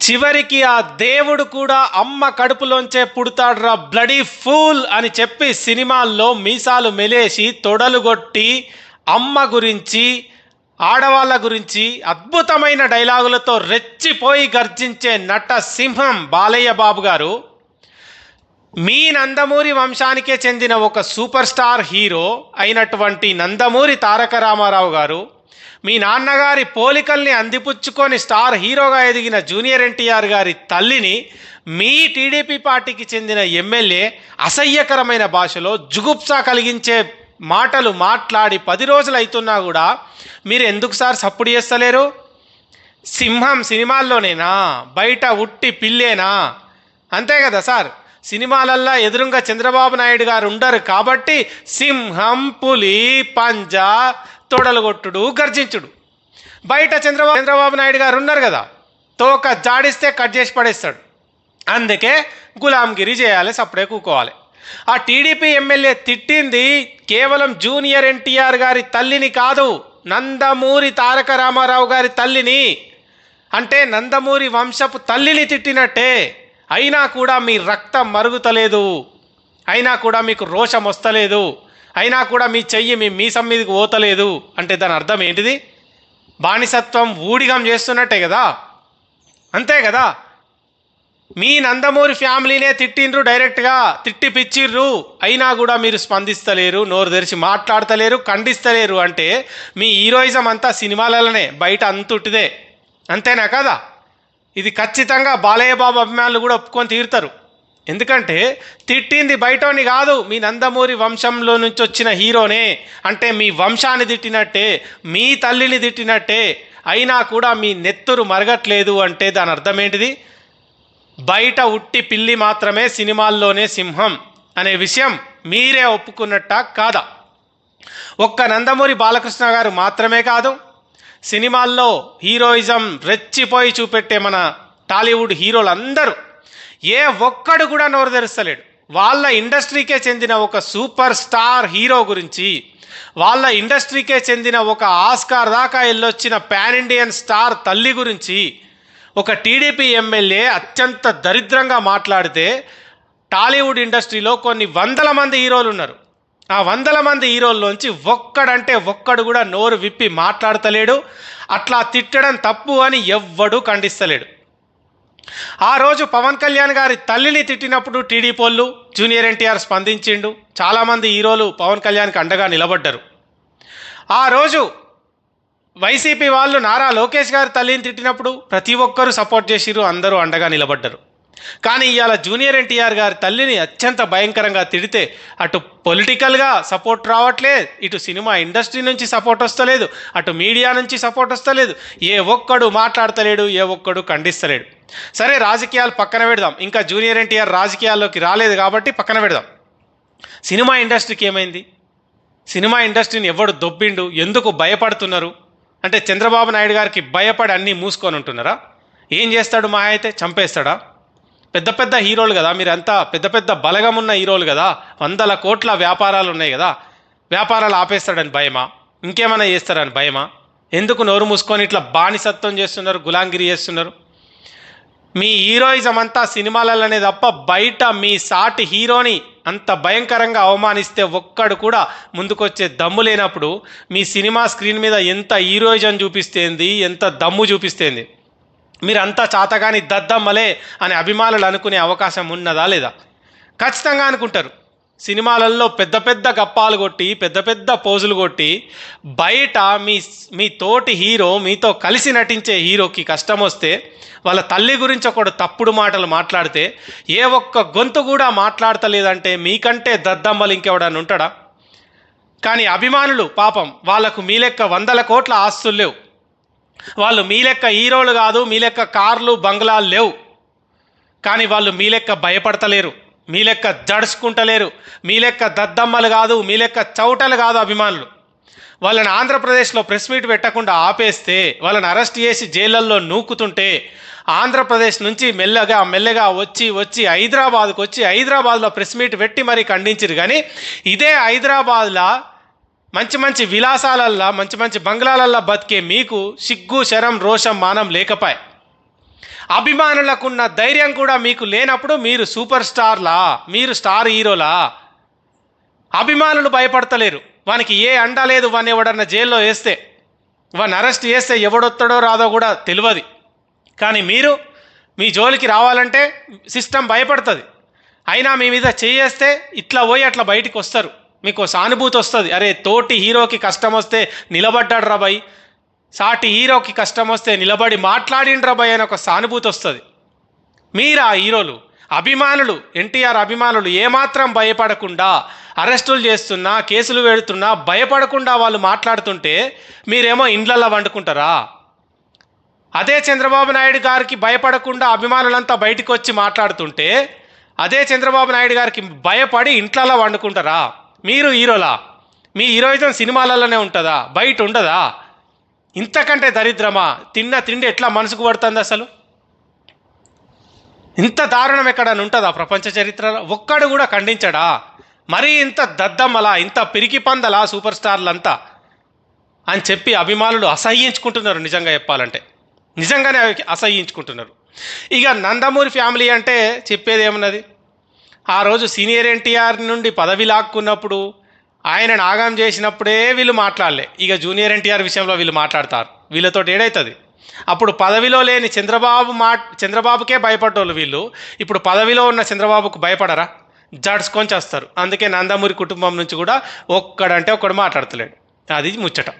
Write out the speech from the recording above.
చివరికి ఆ దేవుడు కూడా అమ్మ కడుపులోంచే పుడతాడురా బ్లడీ ఫూల్ అని చెప్పి సినిమాల్లో మీసాలు మెలేసి తొడలుగొట్టి అమ్మ గురించి ఆడవాళ్ళ గురించి అద్భుతమైన డైలాగులతో రెచ్చిపోయి గర్జించే నట సింహం బాలయ్య బాబు గారు. మీ నందమూరి వంశానికే చెందిన ఒక సూపర్ స్టార్ హీరో అయినటువంటి నందమూరి తారక రామారావు గారు. మీ నాన్నగారి పోలికల్ని అందిపుచ్చుకొని స్టార్ హీరోగా ఎదిగిన జూనియర్ ఎన్టీఆర్ గారి తల్లిని మీ టీడీపీ పార్టీకి చెందిన ఎమ్మెల్యే అసహ్యకరమైన భాషలో జుగుప్సా కలిగించే మాటలు మాట్లాడి పది రోజులు అవుతున్నా కూడా మీరు ఎందుకు సార్ సప్పుడు చేస్తలేరు? సింహం సినిమాల్లోనేనా? బయట ఉట్టి పిల్లేనా? అంతే కదా సార్. సినిమాలల్లో ఎదురుగా చంద్రబాబు నాయుడు గారు ఉండరు కాబట్టి సింహం పులి పంజా తొడలుగొట్టుడు గర్జించుడు. బయట చంద్రబాబు చంద్రబాబు నాయుడు గారు ఉన్నారు కదా తోక జాడిస్తే కట్ చేసి పడేస్తాడు. అందుకే గులాంగిరి చేయాలి సప్పుడే కూకోవాలి. ఆ టీడీపీ ఎమ్మెల్యే తిట్టింది కేవలం జూనియర్ ఎన్టీఆర్ గారి తల్లిని కాదు నందమూరి తారక రామారావు గారి తల్లిని. అంటే నందమూరి వంశపు తల్లిని తిట్టినట్టే అయినా కూడా మీ రక్తం మరుగుతలేదు అయినా కూడా మీకు రోషం వస్తలేదు. అయినా కూడా మీ చెయ్యి మీ మీసం మీదకి పోతలేదు అంటే దాని అర్థం ఏంటిది? బానిసత్వం ఊడిగం చేస్తున్నట్టే కదా? అంతే కదా? మీ నందమూరి ఫ్యామిలీనే తిట్టిండ్రు డైరెక్ట్గా తిట్టి పిచ్చిర్రు అయినా కూడా మీరు స్పందిస్తలేరు నోరు తెరిచి మాట్లాడతలేరు ఖండిస్తలేరు అంటే మీ హీరోయిజం అంతా సినిమాలలోనే బయట అంతుటిదే అంతేనా కదా? ఇది ఖచ్చితంగా బాలయ్య బాబు అభిమానులు కూడా ఒప్పుకొని తీరుతారు. ఎందుకంటే తిట్టింది బయటని కాదు మీ నందమూరి వంశంలో నుంచి వచ్చిన హీరోనే. అంటే మీ వంశాన్ని తిట్టినట్టే మీ తల్లిని తిట్టినట్టే అయినా కూడా మీ నెత్తురు మరగట్లేదు అంటే దాని అర్థం ఏంటిది? బయట ఉట్టి పిల్లి మాత్రమే సినిమాల్లోనే సింహం అనే విషయం మీరే ఒప్పుకున్నట్ట కాదా? ఒక్క నందమూరి బాలకృష్ణ గారు మాత్రమే కాదు సినిమాల్లో హీరోయిజం రెచ్చిపోయి చూపెట్టే మన టాలీవుడ్ హీరోలందరూ ఏ ఒక్కడు కూడా నోరు తెరుస్తలేడు. వాళ్ళ ఇండస్ట్రీకే చెందిన ఒక సూపర్ స్టార్ హీరో గురించి వాళ్ళ ఇండస్ట్రీకే చెందిన ఒక ఆస్కార్ దాకా వెళ్ళొచ్చిన పాన్ ఇండియన్ స్టార్ తల్లి గురించి ఒక టీడీపీ ఎమ్మెల్యే అత్యంత దరిద్రంగా మాట్లాడితే టాలీవుడ్ ఇండస్ట్రీలో కొన్ని వందల మంది హీరోలు ఉన్నారు ఆ వందల మంది హీరోల్లోంచి ఒక్కడంటే ఒక్కడు కూడా నోరు విప్పి మాట్లాడతలేడు. అట్లా తిట్టడం తప్పు అని ఎవ్వడూ ఖండిస్తలేడు. ఆ రోజు పవన్ కళ్యాణ్ గారి తల్లిని తిట్టినప్పుడు టీడీపోళ్ళు జూనియర్ ఎన్టీఆర్ స్పందించిండు. చాలామంది హీరోలు పవన్ కళ్యాణ్కి అండగా నిలబడ్డారు. ఆ రోజు వైసీపీ వాళ్ళు నారా లోకేష్ గారి తల్లిని తిట్టినప్పుడు ప్రతి ఒక్కరూ సపోర్ట్ చేసిరు అందరూ అండగా నిలబడ్డారు. కానీ ఇవాళ జూనియర్ ఎన్టీఆర్ గారి తల్లిని అత్యంత భయంకరంగా తిడితే అటు పొలిటికల్గా సపోర్ట్ రావట్లే ఇటు సినిమా ఇండస్ట్రీ నుంచి సపోర్ట్ వస్తలేదు అటు మీడియా నుంచి సపోర్ట్ వస్తలేదు ఏ ఒక్కడు మాట్లాడతలేడు ఏ ఒక్కడు ఖండిస్తలేడు. సరే రాజకీయాలు పక్కన పెడదాం. ఇంకా జూనియర్ ఎన్టీఆర్ రాజకీయాల్లోకి రాలేదు కాబట్టి పక్కన పెడదాం. సినిమా ఇండస్ట్రీకి ఏమైంది? సినిమా ఇండస్ట్రీని ఎవడు దొబ్బిండు? ఎందుకు భయపడుతున్నారు? అంటే చంద్రబాబు నాయుడు గారికి భయపడి అన్నీ మూసుకొని ఉంటున్నారా? ఏం చేస్తాడు మా అయితే? చంపేస్తాడా? పెద్ద పెద్ద హీరోలు కదా మీరంతా పెద్ద పెద్ద బలగం ఉన్న హీరోలు కదా వందల కోట్ల వ్యాపారాలు ఉన్నాయి కదా వ్యాపారాలు ఆపేస్తాడని భయమా? ఇంకేమైనా చేస్తారని భయమా? ఎందుకు నోరు మూసుకొని ఇట్లా బానిసత్వం చేస్తున్నారు గులాంగిరి చేస్తున్నారు? మీ హీరోయిజం అంతా సినిమాలలోనే తప్ప బయట మీ సాటి హీరోని అంత భయంకరంగా అవమానిస్తే ఒక్కడు కూడా ముందుకొచ్చే దమ్ము లేనప్పుడు మీ సినిమా స్క్రీన్ మీద ఎంత హీరోయిజం చూపిస్తేంది ఎంత దమ్ము చూపిస్తేంది? మీరంతా చాతగాని దద్దమ్మలే అని అభిమానులు అనుకునే అవకాశం ఉన్నదా లేదా? ఖచ్చితంగా అనుకుంటారు. సినిమాలలో పెద్ద పెద్ద గప్పాలు కొట్టి పెద్ద పెద్ద పోజులు కొట్టి బయట మీ మీ తోటి హీరో మీతో కలిసి నటించే హీరోకి కష్టం వస్తే వాళ్ళ తల్లి గురించి ఒకడు తప్పుడు మాటలు మాట్లాడితే ఏ ఒక్క గొంతు కూడా మాట్లాడతలేదంటే మీకంటే దద్దమ్మలు ఇంకెవడని ఉంటాడా? కానీ అభిమానులు పాపం వాళ్ళకు మీ లెక్క వందల కోట్ల ఆస్తులు లేవు. వాళ్ళు మీ లెక్క హీరోలు కాదు మీ లెక్క కార్లు బంగ్లాలు లేవు. కానీ వాళ్ళు మీ లెక్క భయపడతలేరు మీ లెక్క జడుచుకుంటలేరు మీ లెక్క దద్దమ్మలు కాదు మీ లెక్క చౌటలు కాదు అభిమానులు. వాళ్ళని ఆంధ్రప్రదేశ్లో ప్రెస్ మీట్ పెట్టకుండా ఆపేస్తే వాళ్ళని అరెస్ట్ చేసి జైళ్ళల్లో నూకుతుంటే ఆంధ్రప్రదేశ్ నుంచి మెల్లగా మెల్లగా వచ్చి వచ్చి హైదరాబాద్కు వచ్చి హైదరాబాద్లో ప్రెస్ మీట్ పెట్టి మరీ ఖండించారు కానీ ఇదే హైదరాబాద్లో మంచి మంచి విలాసాలల్లా మంచి మంచి బంగ్లాలల్లా బతికే మీకు సిగ్గు శరం రోషం మానం లేకపాయ్. అభిమానులకున్న ధైర్యం కూడా మీకు లేనప్పుడు మీరు సూపర్ స్టార్లా మీరు స్టార్ హీరోలా. అభిమానులు భయపడతలేరు. వానికి ఏ అండ లేదు వాని ఎవడన్నా జైల్లో వేస్తే. వన్ అరెస్ట్ చేస్తే ఎవడొత్తడో రాదో కూడా తెలియదు కానీ మీరు మీ జోలికి రావాలంటే సిస్టమ్ భయపడుతుంది. అయినా మీ మీద చేయేస్తే ఇట్లా పోయి అట్లా బయటికి వస్తారు మీకు సానుభూతి వస్తుంది. అరే తోటి హీరోకి కష్టం వస్తే నిలబడ్డాడు రాబాయ్ సాటి హీరోకి కష్టం వస్తే నిలబడి మాట్లాడిండు రాబాయ్ అని ఒక సానుభూతి వస్తుంది. మీరా హీరోలు అభిమానులు ఎన్టీఆర్ అభిమానులు ఏమాత్రం భయపడకుండా అరెస్టులు చేస్తున్నా కేసులు పెడుతున్నా భయపడకుండా వాళ్ళు మాట్లాడుతుంటే మీరేమో ఇండ్లల్లో వండుకుంటారా? అదే చంద్రబాబు నాయుడు గారికి భయపడకుండా అభిమానులంతా బయటికి వచ్చి మాట్లాడుతుంటే అదే చంద్రబాబు నాయుడు గారికి భయపడి ఇంట్లలో వండుకుంటారా? మీరు హీరోలా? మీ హీరోయిజం సినిమాలలోనే ఉంటుందా? బయట ఉండదా ఇంతకంటే దరిద్రమా? తిన్న తిండి ఎట్లా మనసుకు పడుతుంది అసలు? ఇంత దారుణం ఎక్కడని ఉంటుందా ప్రపంచ చరిత్రలో? ఒక్కడు కూడా ఖండించడా? మరీ ఇంత దద్దమ్మలా ఇంత పిరికి పందలా సూపర్ స్టార్లంతా? అని చెప్పి అభిమానులు అసహ్యించుకుంటున్నారు నిజంగా చెప్పాలంటే. నిజంగానే అసహ్యించుకుంటున్నారు. ఇక నందమూరి ఫ్యామిలీ అంటే చెప్పేది ఏమన్నది? ఆ రోజు సీనియర్ ఎన్టీఆర్ నుండి పదవి లాక్కున్నప్పుడు ఆయన నాగం చేసినప్పుడే వీళ్ళు మాట్లాడలే. ఇక జూనియర్ ఎన్టీఆర్ విషయంలో వీళ్ళు మాట్లాడతారు. వీళ్ళతో ఏడైతుంది. అప్పుడు పదవిలో లేని చంద్రబాబు మా చంద్రబాబుకే భయపడ్డోళ్ళు వీళ్ళు. ఇప్పుడు పదవిలో ఉన్న చంద్రబాబుకు భయపడరా? జడ్స్కొని చేస్తారు. అందుకే నందమూరి కుటుంబం నుంచి కూడా ఒక్కడంటే ఒక్కడు మాట్లాడతలేడు. అది ముచ్చట.